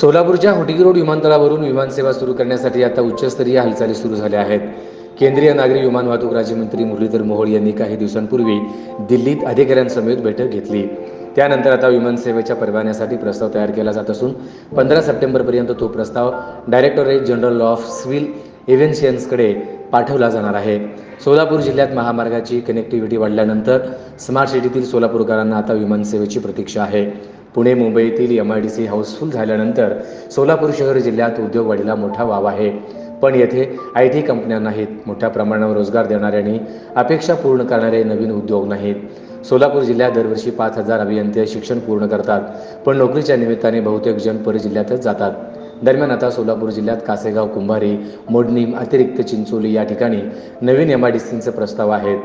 सोलापूरच्या होटगी रोड विमानतळावरून विमानसेवा सुरू करण्यासाठी आता उच्चस्तरीय हालचाली सुरू झाल्या आहेत. केंद्रीय नागरी विमान वाहतूक राज्यमंत्री मुरलीधर मोहोळ यांनी काही दिवसांपूर्वी दिल्लीत अधिकाऱ्यांसमेत बैठक घेतली. त्यानंतर आता विमानसेवेच्या परवान्यासाठी प्रस्ताव तयार केला जात असून पंधरा सप्टेंबरपर्यंत तो प्रस्ताव डायरेक्टोरेट जनरल ऑफ सिव्हिल एव्हेन्शियन्सकडे पाठवला जाणार आहे. सोलापूर जिल्ह्यात महामार्गाची कनेक्टिव्हिटी वाढल्यानंतर स्मार्ट सिटीतील सोलापूरकरांना आता विमानसेवेची प्रतीक्षा आहे. पुणे मुंबईतील M I D C house full झाल्यानंतर सोलापूर शहर जिल्ह्यात उद्योगवाढीला मोठा वाव आहे. पण येथे आय टी कंपन्या नाहीत. मोठ्या प्रमाणावर रोजगार देणारे आणि अपेक्षा पूर्ण करणारे नवीन उद्योग नाहीत. सोलापूर जिल्ह्यात दरवर्षी पाच हजार अभियंते शिक्षण पूर्ण करतात. पण नोकरीच्या निमित्ताने बहुतेक जण परजिल्ह्यातच जातात. दरम्यान आता सोलापूर जिल्ह्यात कासेगाव कुंभारी मोडणीम अतिरिक्त चिंचोली या ठिकाणी नवीन एम आय डी सींचे प्रस्ताव आहेत.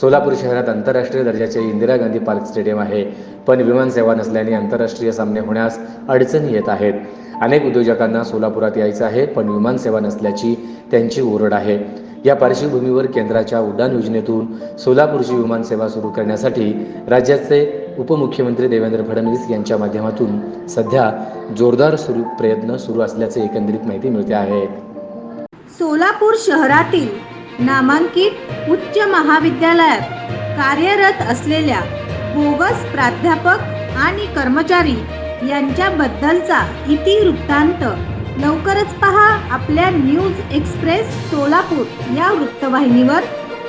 सोलापूर शहरात आंतरराष्ट्रीय दर्जाचे इंदिरा गांधी पार्क स्टेडियम आहे. पण विमानसेवा नसल्याने आंतरराष्ट्रीय सामने होण्यास अडचणी येत आहेत. अनेक उद्योजकांना सोलापुरात यायचं आहे पण विमानसेवा नसल्याची त्यांची ओरड आहे. या पार्श्वभूमीवर केंद्राच्या उड्डाण योजनेतून सोलापूरची विमानसेवा सुरू करण्यासाठी राज्याचे उपमुख्यमंत्री देवेंद्र फडणवीस यांच्या माध्यमातून सध्या जोरदार सुरू प्रयत्न सुरू असल्याचे एकंदरीत माहिती मिळते आहे. सोलापूर शहरातील नामांकित उच्च महाविद्यालयात कार्यरत असलेल्या बोगस प्राध्यापक आणि कर्मचारी यांच्याबद्दलचा इतिवृत्तांत लवकरच पहा आपल्या न्यूज एक्सप्रेस सोलापूर या वृत्तवाहिनीवर.